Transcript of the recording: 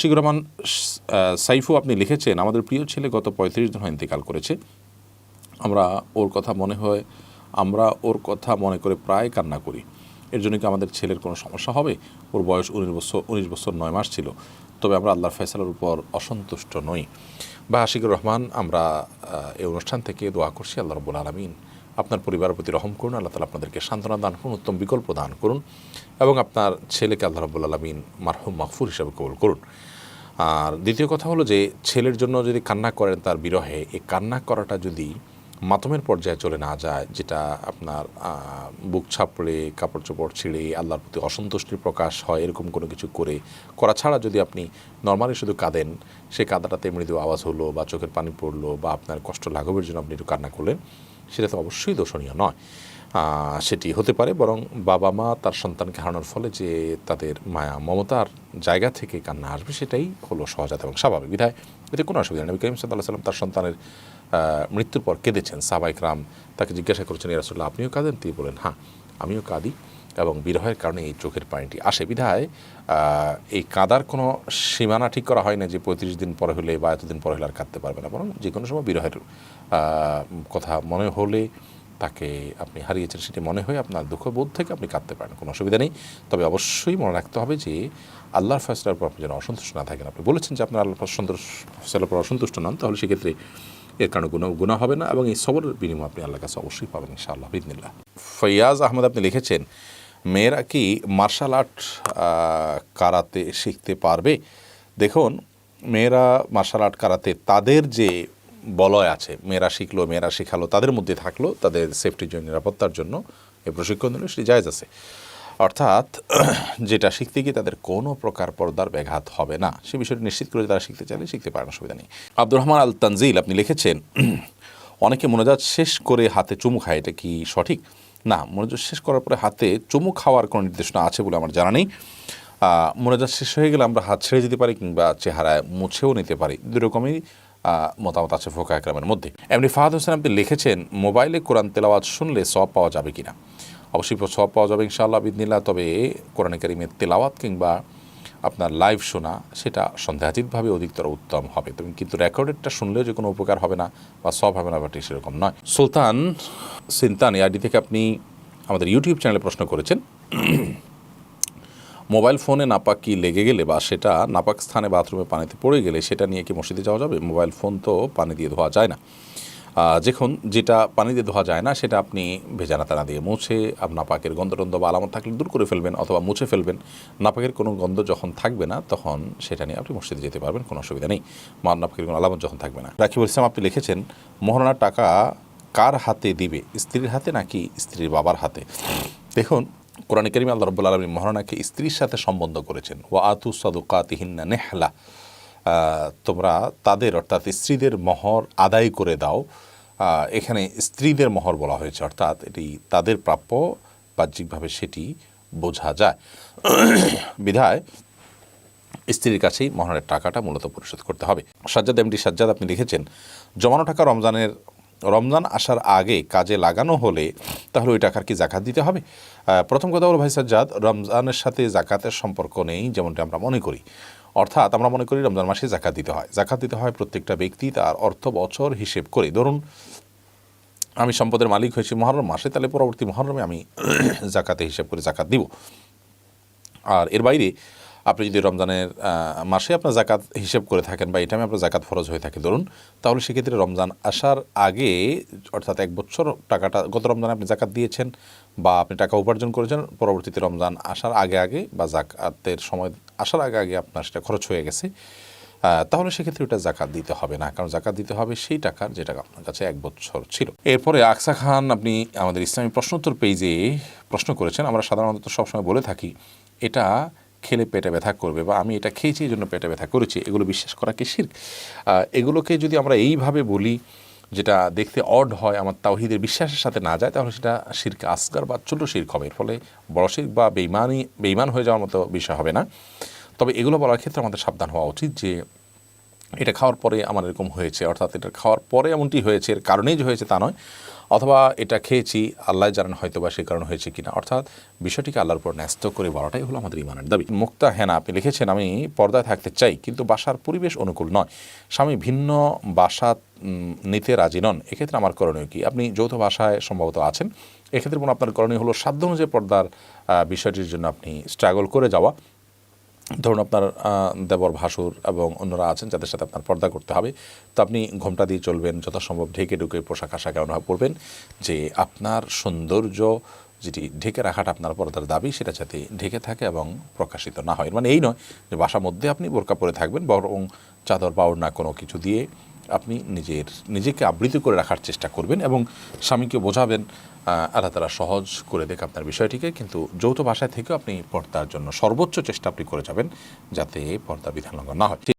শিখুর রহমান সাইফু, আপনি লিখেছেন, আমাদের প্রিয় ছেলে গত পঁয়ত্রিশ দিন ইন্তেকাল করেছে। আমরা ওর কথা মনে হয়, আমরা ওর কথা মনে করে প্রায় কান্না করি। এর জন্য কি আমাদের ছেলের কোনো সমস্যা হবে? ওর বয়স উনিশ বছর উনিশ বছর নয় মাস ছিল। তবে আমরা আল্লাহর ফয়সালার উপর অসন্তুষ্ট নই। বা আশিকুর রহমান, আমরা এই অনুষ্ঠান থেকে দোয়া করছি, আল্লাহ রবুল আলমিন আপনার পরিবারের প্রতি রহম করুন, আল্লাহ তালা আপনাদেরকে সান্ত্বনা দান করুন, উত্তম বিকল্প দান করুন এবং আপনার ছেলেকে আল্লাহ রবুল আলমিন মারহুম মাহফুর হিসাবে কবুল করুন। আর দ্বিতীয় কথা হলো যে, ছেলের জন্য যদি কান্না করেন তার বিরহে, এই কান্না করাটা যদি মাতমের পর্যায়ে চলে না যায়, যেটা আপনার বুক ছাপড়ে, কাপড় চোপড় ছিঁড়ে, আল্লাহর প্রতি অসন্তুষ্টির প্রকাশ হয়, এরকম কোনো কিছু করে, করা ছাড়া যদি আপনি নর্মালি শুধু কাঁদেন সেই কাঁদাটাতে মৃদু আওয়াজ হলো বা চোখের পানি পড়ল বা আপনার কষ্ট লাঘবের জন্য আপনি একটু কান্না করলেন সেটা তো অবশ্যই দোষণীয় নয়। সেটি হতে পারে বরং বাবা মা তার সন্তানকে হারানোর ফলে যে তাদের মায়া মমতার জায়গা থেকে কান্না আসবে সেটাই হলো সহজাত এবং স্বাভাবিক। বিধায় এতে কোনো অসুবিধা নেই। করিম সাল্লাহ সাল্লাম তার সন্তানের মৃত্যুর পর কেঁদেছেন। সাবাইক রাম তাকে জিজ্ঞাসা করেছেন ইয়ারসুল্লাহ আপনিও কাঁদেন? তিনি বলেন হ্যাঁ আমিও কাঁদি। এবং বিরহের কারণে এই চোখের পানিটি আসে। বিধায় এই কাদার কোনো সীমানা ঠিক করা হয় না যে পঁয়ত্রিশ দিন পরে হলে বা এতদিন পরে হলে আর কাঁদতে পারবে না। বরং যে কোনো সময় বিরহের কথা মনে হলে তাকে আপনি হারিয়েছেন সেটি মনে হয় আপনার দুঃখবোধ থেকে আপনি কাঁদতে পারেন, কোনো অসুবিধা নেই। তবে অবশ্যই মনে রাখতে হবে যে আল্লাহর ফয়সলার উপর আপনি যেন অসন্তুষ্ট না থাকেন। আপনি বলেছেন যে আপনার আল্লাহ ফয়সলার উপর অসন্তুষ্ট নন, তাহলে সেক্ষেত্রে এর কারণে গুণা গুণা হবে না এবং এই সবরের বিনিময় আপনি আল্লাহর কাছে অবশ্যই পাবেন ইনশাআল্লাহ ফৈয়াজ আহমদ, আপনি লিখেছেন মেয়েরা কি মার্শাল আর্ট কারাতে শিখতে পারবে? দেখুন, মেয়েরা মার্শাল আর্ট কারাতে তাদের যে বলয় আছে, মেয়েরা শিখলো, মেয়েরা শেখালো, তাদের মধ্যে থাকল, তাদের সেফটির জন্য, নিরাপত্তার জন্য এই প্রশিক্ষণ দিল সেটি জায়জ আছে। অর্থাৎ, যেটা শিখতে গিয়ে তাদের কোনো প্রকার পর্দার ব্যাঘাত হবে না। সে বিষয়টি নিশ্চিত করে তারা শিখতে চাইলে শিখতে পারেন, অসুবিধা নেই। আব্দুর রহমান আল তানজিল আপনি লিখেছেন, অনেকে মনোজাত শেষ করে হাতে চুমু খায়, এটা কি সঠিক? না, মোনাজাত শেষ করার পরে হাতে চুমু খাওয়ার কোনো নির্দেশনা আছে বলে আমার জানা নেই। মোনাজাত শেষ হয়ে গেলে আমরা হাত ছেড়ে যেতে পারি কিংবা চেহারায় মুছেও নিতে পারি। দুই রকমই মতামত আছে ফোকা একরামের মধ্যে। এমনি ফাহাদ হোসেন আপনি লিখেছেন, মোবাইলে কোরআন তেলাওয়াত শুনলে সব পাওয়া যাবে কি না অবশ্যই সব পাওয়া যাবে ইনশাআল্লাহ বিদিনিল্লাহ, তবে কোরআন কারিমের তেলাওয়াত কিংবা আপনার লাইভ শোনা, সেটা সন্দেহাতীতভাবে অধিকতর উত্তম হবে। তবে কিন্তু রেকর্ডেডটা শুনলেও যে কোনো উপকার হবে না বা সব হবে না ব্যাপারটি সেরকম নয়। সুলতান সিন্তান, এই আইডি থেকে আপনি আমাদের ইউটিউব চ্যানেলে প্রশ্ন করেছেন। মোবাইল ফোনে নাপাক নাপাকি লেগে গেলে বা সেটা নাপাক স্থানে বাথরুমে পানিতে পড়ে গেলে সেটা নিয়ে কি মসজিদে যাওয়া যাবে? মোবাইল ফোন তো পানি দিয়ে ধোয়া যায় না। যখন যেটা পানি দিয়ে ধোয়া যায় না, সেটা আপনি ভেজানা তানা দিয়ে মুছে আপ নাপাকের গন্ধটন্ধ বা আলামত থাকলে দূর করে ফেলবেন অথবা মুছে ফেলবেন। নাপাকের কোনো গন্ধ যখন থাকবে না, তখন সেটা নিয়ে আপনি মসজিদে যেতে পারবেন, কোনো অসুবিধা নেই। মা নাপাকের কোনো আলামত যখন থাকবে না। রাকিবুল ইসলাম, আপনি লিখেছেন মোহরানার টাকা কার হাতে দিবে? স্ত্রীর হাতে নাকি স্ত্রীর বাবার হাতে? দেখুন, কোরআন করিম আল্লাহ রব্বুল আলমী মহারণাকে স্ত্রীর সাথে সম্বন্ধ করেছেন। ও আতু সাদুকাতিহিন্না নেহলা। তোমরা তাদের, অর্থাৎ স্ত্রীদের মহর আদায় করে দাও। এখানে স্ত্রীদের মহর বলা হয়েছে, অর্থাৎ এটি তাদের প্রাপ্য বাহ্যিকভাবে সেটি বোঝা যায়। বিধায় স্ত্রীর কাছেই মহরের টাকাটা মূলত পরিশোধ করতে হবে। সাজ্জাদ এমডি সাজ্জাদ, আপনি লিখেছেন জমানো টাকা রমজানের, রমজান আসার আগে কাজে লাগানো হলে তাহলে ওই টাকার কি জাকাত দিতে হবে? প্রথম কথা হলো ভাই সাজ্জাদ, রমজানের সাথে জাকাতের সম্পর্ক নেই, যেমনটা আমরা মনে করি। অর্থাৎ আমরা মনে করি রমজান মাসে জাকাত দিতে হয়। জাকাত দিতে হয় প্রত্যেকটা ব্যক্তি তার অর্থ বছর হিসেব করে। ধরুন, আমি সম্পদের মালিক হয়েছি মহরম মাসে, তাহলে পরবর্তী মহরমে আমি জাকাতে হিসেব করে জাকাত দিব। আর এর বাইরে আপনি যদি রমজানের মাসে আপনার জাকাত হিসেব করে থাকেন বা এটা আমি আপনার জাকাত ফরজ হয়ে থাকে, ধরুন, তাহলে সেক্ষেত্রে রমজান আসার আগে, অর্থাৎ এক বছর টাকাটা, গত রমজানে আপনি জাকাত দিয়েছেন বা আপনি টাকা উপার্জন করেছেন পরবর্তীতে রমজান আসার আগে আগে বা জাকাতের সময় আসার আগে আগে আপনার সেটা খরচ হয়ে গেছে তাহলে সেক্ষেত্রে ওটা জাকাত দিতে হবে না কারণ জাকাত দিতে হবে সেই টাকার যে টাকা আপনার কাছে এক বছর ছিল। এরপরে আকসা খান আপনি আমাদের ইসলামী প্রশ্নোত্তর পেজে প্রশ্ন করেছেন আমরা সাধারণত সবসময় বলে থাকি এটা খেলে পেটে ব্যথা করবে বা আমি এটা খেয়েছি এই জন্য পেটে ব্যথা করেছি এগুলো বিশ্বাস করা কি আহ, এগুলোকে যদি আমরা এইভাবে বলি যেটা দেখতে অড হয়, আমার তাওহিদের বিশ্বাসের সাথে না যায়, তাহলে সেটা শির্ক আসগার বা ছোটো শির্ক হবে। এর ফলে বড় শির্ক বা বেইমানি বেইমান হয়ে যাওয়ার মতো বিষয় হবে না। তবে এগুলো বলার ক্ষেত্রে আমাদের সাবধান হওয়া উচিত যে, এটা খাওয়ার পরে আমার এরকম হয়েছে, অর্থাৎ এটা খাওয়ার পরে এমনটি হয়েছে, এর কারণেই যে হয়েছে তা নয়। অথবা এটা খেয়েছি, আল্লাহ জানেন হয়তো বা সে কারণে হয়েছে কিনা। অর্থাৎ বিষয়টিকে আল্লাহর উপর ন্যস্ত করে বলাটাই হলো আমাদের ইমানের দাবি। মুক্তা হেনা, আপনি লিখেছেন, আমি পর্দায় থাকতে চাই, কিন্তু বাসার পরিবেশ অনুকূল নয়। স্বামী ভিন্ন বাসা নিতে রাজি নন, এক্ষেত্রে আমার করণীয় কি? আপনি যৌথ ভাষায় সম্ভবত আছেন, এক্ষেত্রে কোনো আপনার করণীয় হলো সাধ্য অনুযায়ী পর্দার বিষয়টির জন্য আপনি স্ট্রাগল করে যাওয়া। ধরুন আপনার দেবর ভাসুর এবং অন্যরা আছেন, যাদের সাথে আপনার পর্দা করতে হবে। তো আপনি ঘোমটা দিয়ে চলবেন, যথাসম্ভব ঢেকে ঢুকে পোশাক আশাক এমনভাবে পরবেন যে আপনার সৌন্দর্য যেটি ঢেকে রাখাটা আপনার পর্দার দাবি, সেটা যাতে ঢেকে থাকে এবং প্রকাশিত না হয়। মানে এই নয় যে বাসার মধ্যে আপনি বোরকা পরে থাকবেন, বরং চাদর বা না কোনো কিছু দিয়ে আপনি নিজের, নিজেকে আবৃত করে রাখার চেষ্টা করবেন এবং স্বামীকে বোঝাবেন আল্লাহ তারা সহজ করে দেখ আপনার বিষয়টিকে, কিন্তু যৌথ ভাষায় থেকেও আপনি পর্দার জন্য সর্বোচ্চ চেষ্টা আপনি করে যাবেন যাতে পর্দা বিধান লঙ্ঘন না হয়।